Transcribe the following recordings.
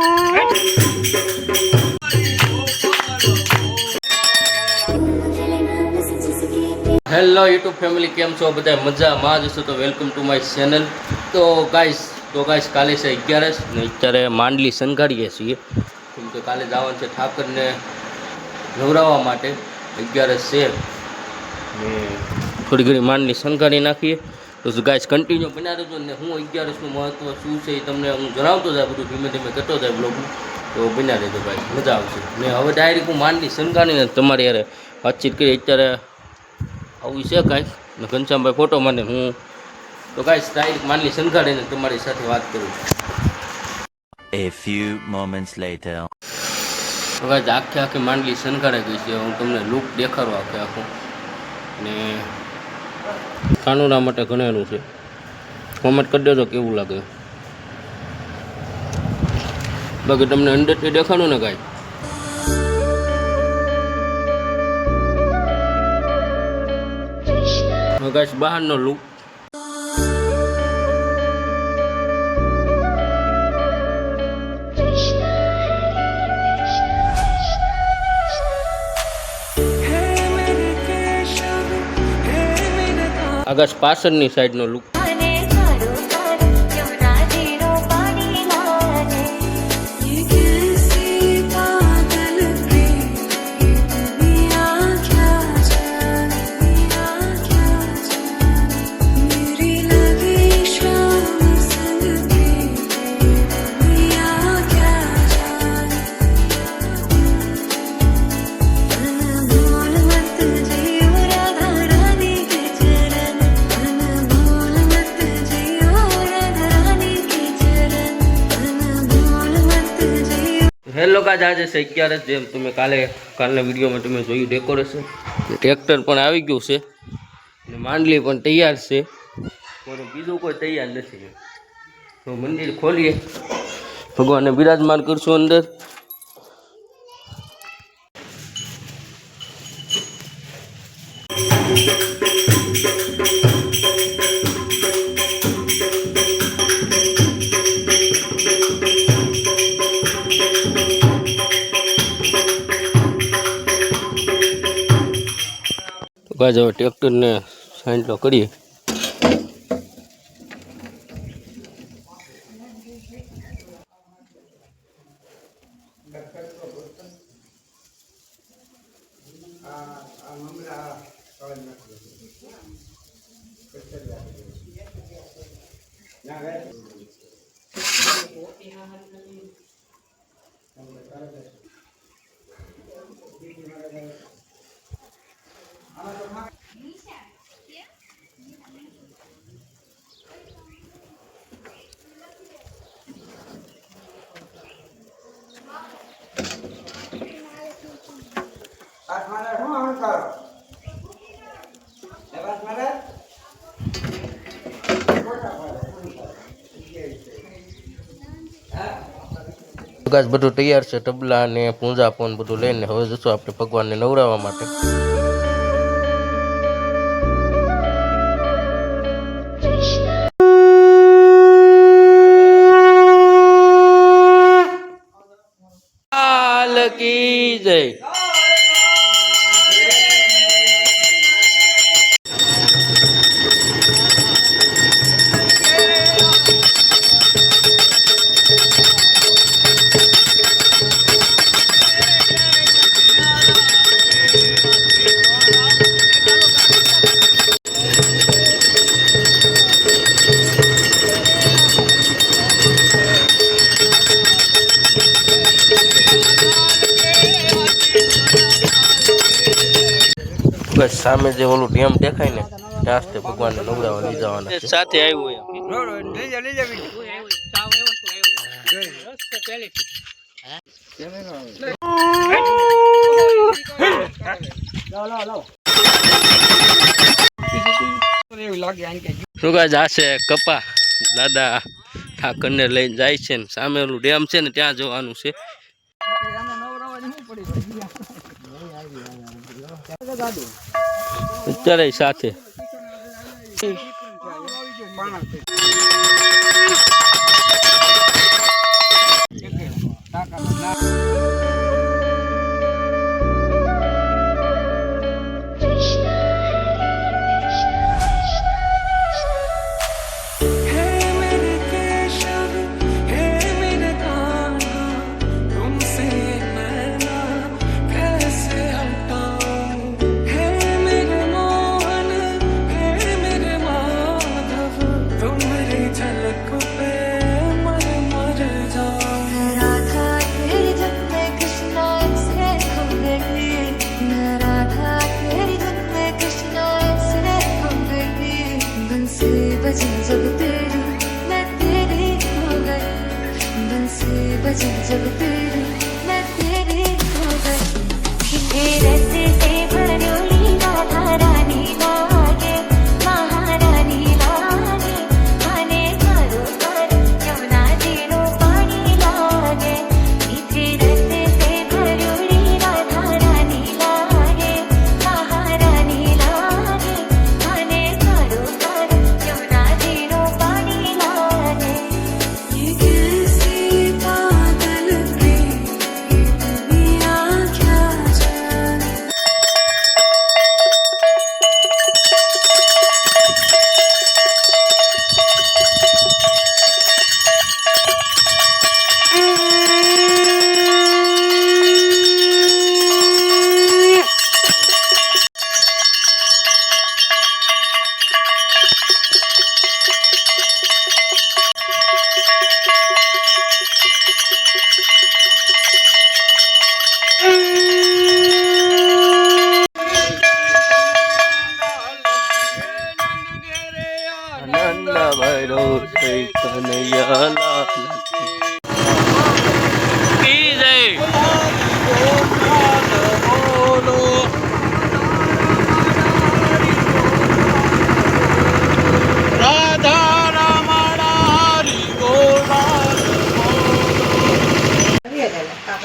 Hello YouTube family, કેમ છો? બધા મજામાં જ છો તો વેલકમ ટુ માય ચેનલ. તો ગાઈસ તો ગાઈસ, કાલે છે અગિયારસ ને અત્યારે માંડલી સંઘાડીએ છીએ. કેમ કે કાલે જવાનું છે ઠાકરને નવરાવવા માટે. અગિયારસ છે. ને થોડી ઘણી માંડલી સંઘાડી નાખીએ. તો ગાઈસ કન્ટિન્યુ બના દેજો ને હું અગિયારસનું મહત્ત્વ શું છે એ તમને હું જણાવતો જાય બધું ધીમે ધીમે કરતો જાય બ્લોગનું તો બના દેજો ભાઈ મજા આવશે. ને હવે ડાયરેક્ટ હું માંડલી સંઘાડીને તમારી યારે વાતચીત કરી અત્યારે આવું છે કાંઈક ને ઘનશ્યામભાઈ ફોટો મને હું તો કાંઈ ડાયરેક્ટ માંડલી સંઘાડીને તમારી સાથે વાત કરું A few moments later. તો કાંઈ આખે આખી માંડલી સંઘાડાઈ ગઈ છે હું તમને લુક દેખાડું આખે આખું. ને કાનુડા માટે ઘણેલું છે. કોમેન્ટ કરી દેજો કેવું લાગે. બાકી તમને અંદરથી દેખાડું ને કાંઈ. ગાઈસ બહારનો લુક. આકાશ પાછળની સાઈડનો લુક હેલો કાજ આજે છે અત્યારે જેમ તમે કાલે, કાલના વિડીયોમાં તમે જોયું ડેકોરેશન ટ્રેક્ટર પણ આવી ગયું છે ને માંડલી પણ તૈયાર છે. પણ બીજું કોઈ તૈયાર નથી. તો મંદિર ખોલીએ. ભગવાનને બિરાજમાન કરશું અંદર. તો કાજ હવે ટ્રેક્ટરને સાઈડલો કરીએ પાસ મારે શું આમ કરો એ પાસ મારે ગાજ બધું તૈયાર છે, તબલા ને પૂંજા પણ બધું લઈને. હવે જશું આપણે ભગવાનને નવરાવવા માટે. બસ સામે જે ઓલું ડેમ દેખાય ને ત્યાં તે ભગવાનને નવડાવવા લઈ જવાના સાથે આવ્યું શું કહે આ કપા, દાદા, ઠાકરને લઈને જાય છે ને, સામે ઓલું ડેમ છે ને, ત્યાં જવાનું છે. અત્યારે સાથે.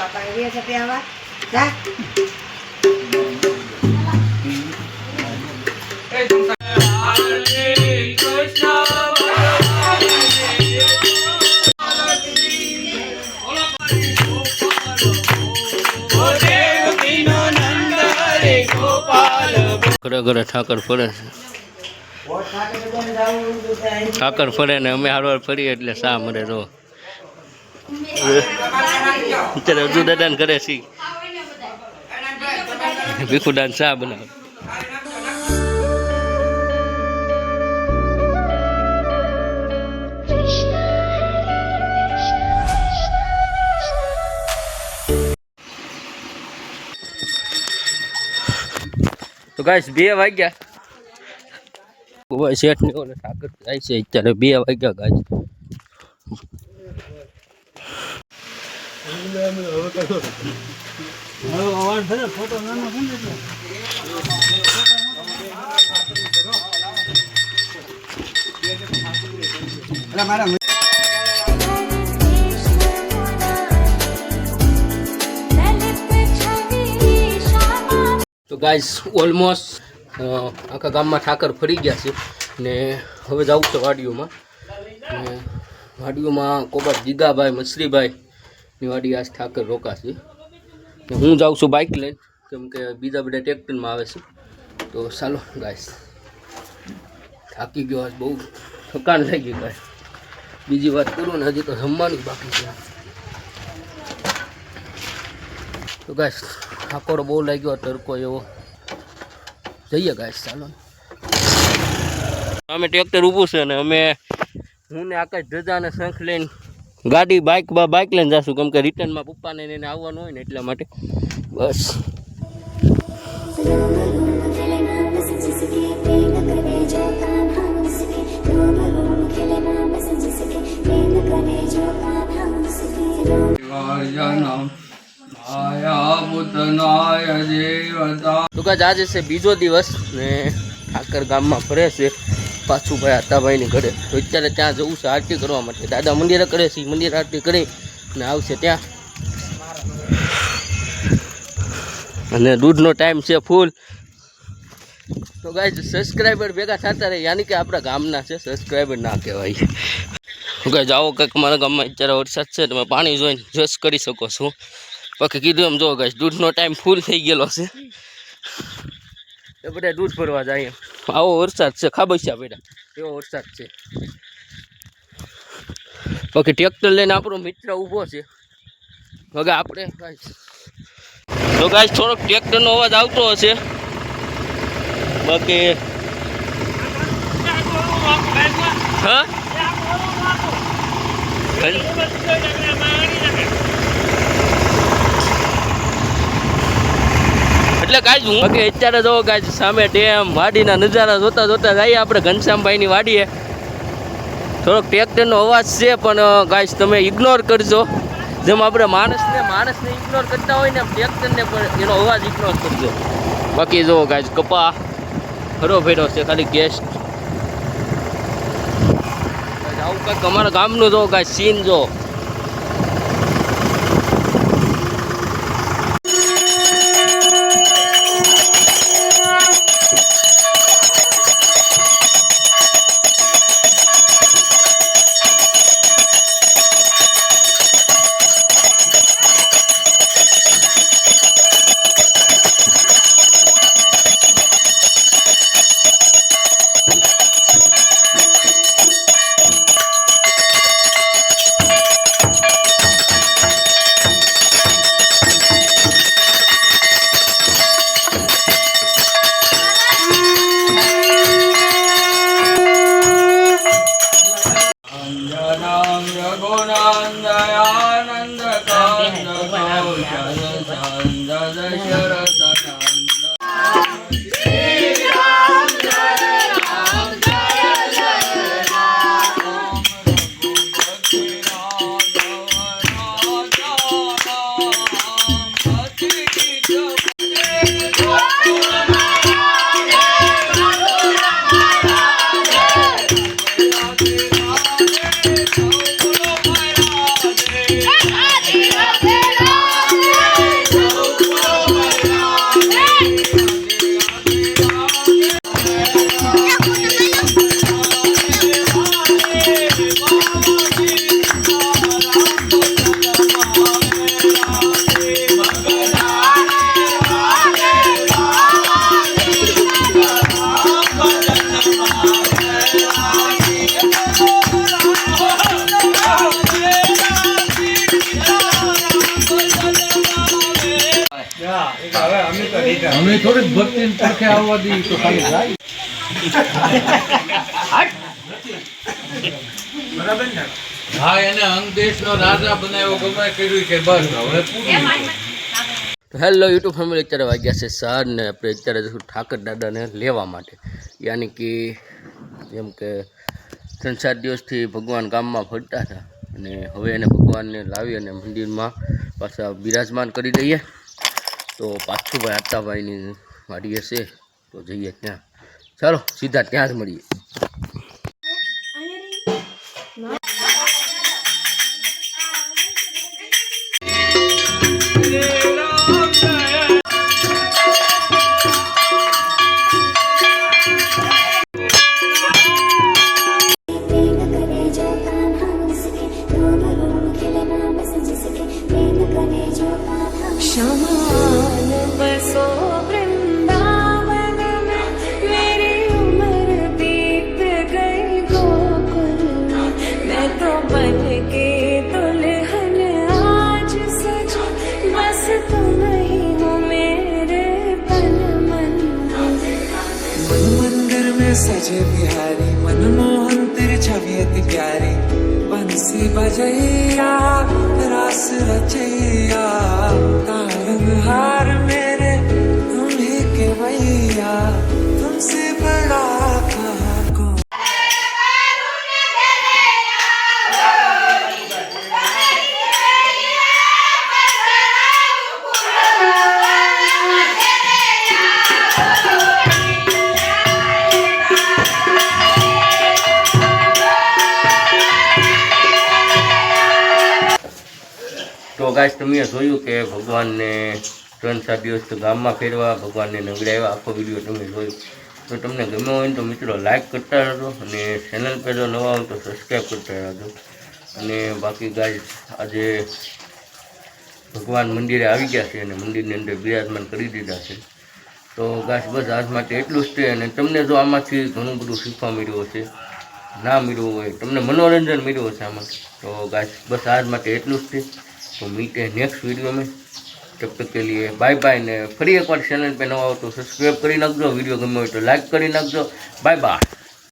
કાકા પાસે છે ત્યાં વા જા. ઘરે ઘરે ઠાકર ફરે. છે ઠાકર ફરે ને અમે હારવાર ફરીએ એટલે શા મરે જો અત્યારે હજુ દાદાને ઘરે છી. ભીખુદાન શા બનાવે. તો ગાઈસ, બે વાગ્યા. ભાઈ શેઠ ને ઠાકર જાય છે. અત્યારે બે વાગ્યા ગાઈસ. તો ગાઈઝ ઓલમોસ્ટ આખા ગામમાં ઠાકર ફરી ગયા છે. ને હવે જવું છે વાડીઓમાં. વાડીઓમાં કોબર જીગાભાઈ મસરીભાઈની વાડી આજ ઠાકર રોકાશે. હું જાઉં છું બાઇક લઈને, કેમ કે બીજા બધા ટ્રેક્ટરમાં આવે છે. તો ચાલો ગાઈશ થાકી ગયો આજ બહુ. થકાન લાગી ગાય બીજી વાત કરું ને, હજી તો જમવાનું બાકી છે. તો ગાઈશ ઠાકોર બહુ લાગ્યો તડકો એવો. જઈએ ગાઈશ ચાલો. અમે ટ્રેક્ટર ઊભું છે ને અમે, હું ને આકાશ ધજા અને શંખ લઈને ગાડી બાઇક બા બાઇક લઈને જશું. કેમ કે રિટર્નમાં પપ્પાને એને આવવાનું હોય ને એટલા માટે. બસ. તો કાજ આજે છે બીજો દિવસ ને ઠાકર ગામમાં ફરે છે. પાછું ભાઈ આતાભાઈની ઘરે. તો અત્યારે ત્યાં જવું છે આરતી કરવા માટે. દાદા મંદિરે કરે છે મંદિર આરતી કરી ને આવશે ત્યાં. અને દૂધનો ટાઈમ છે ફૂલ તો ગાય સબસ્ક્રાઈબર ભેગા થતા રહે. યાની કે આપણા ગામના છે સબસ્ક્રાઈબર ના કહેવાય. ગાય જાઓ કંઈક મારા ગામમાં અત્યારે વરસાદ છે, તમે પાણી જોઈને જસ કરી શકો છો. બાકી કીધું એમ જો ગાય દૂધનો ટાઈમ ફૂલ થઈ ગયેલો છે. એ બધા દૂધ ભરવા જાય આવો વરસાદ છે ખાબસ્યા બેડા એવો વરસાદ છે. બાકી ટ્રેક્ટર લઈને આપણો મિત્ર ઊભો છે. હવે આપણે તો ગાય થોડોક ટ્રેક્ટરનો અવાજ આવતો હશે. બાકી હા? એટલે કાંઈ હું બાકી અત્યારે જો કાંઈ સામે ડેમ, વાડીના નજારા જોતા જોતા જઈએ આપણે ઘનશ્યામભાઈની વાડીએ. થોડોક ટ્રેક્ટરનો અવાજ છે, પણ કાંઈ તમે ઇગ્નોર કરજો. જેમ આપણે માણસને માણસને ઇગ્નોર કરતા હોય ને એમ ટ્રેક્ટરને પણ એનો અવાજ ઇગ્નોર કરજો. બાકી જો કાંઈ કપા હરો ફેરો છે, ખાલી ગેસ્ટ આવું કંઈક અમારા ગામનું જો કાંઈ સીન જો. અમે થોડીક ભક્તિ પડખે આવવા દઈએ તો ખાલી જાય હા એને અંગ દેશનો રાજા બનાવ્યો ગમે કર્યું કે બસ હવે પૂરું હેલો યુટ્યુબ ફેમિલી અત્યારે વાગ્યા છે સાર ને આપણે અત્યારે જશું ઠાકર દાદાને લેવા માટે. યાની કે જેમ કે ત્રણ ચાર દિવસથી ભગવાન ગામમાં ફરતા હતા. અને હવે એને ભગવાનને લાવી અને મંદિરમાં પાછા બિરાજમાન કરી દઈએ. તો પાછુભાઈ આતાભાઈની વાડીએ છે. તો જઈએ ત્યાં. ચાલો સીધા ત્યાં જ મળીએ. मंदिर में सजे बिहारी मनमोहन तेरी छवि अति प्यारी बंसी बजैया रास रचैया तारंग हार मेरे तुम्हें के भैया તો ગાય તમે જોયું કે ભગવાનને ત્રણ ચાર દિવસ ગામમાં ફેરવા, ભગવાનને નગડાવ્યા આખો વીડિયો તમે જોયો. તો તમને ગમ્યો હોય તો મિત્રો લાઈક કરતા રહેજો અને ચેનલ પર નવા હોય તો સબસ્ક્રાઈબ કરતા રહેજો. અને બાકી ગાય આજે ભગવાન મંદિરે આવી ગયા છે અને મંદિરની અંદર બિરાજમાન કરી દીધા છે. તો ગાય બસ આજ માટે એટલું જ છે અને તમને જો આમાંથી ઘણું બધું શીખવા મળ્યું હશે, ના મળ્યું હોય, તમને મનોરંજન મળ્યું હશે આમાં, તો ગાય બસ આજ માટે એટલું જ છે. તો મીટે નેક્સ્ટ વિડીયો में तब तक के लिए बाय बाय ને ફરી એકવાર ચેનલ પર નવા હો તો સબસ્ક્રાઈબ કરી નાખજો વિડીયો ગમ્યો હોય તો લાઈક કરી નાખજો બાય બાય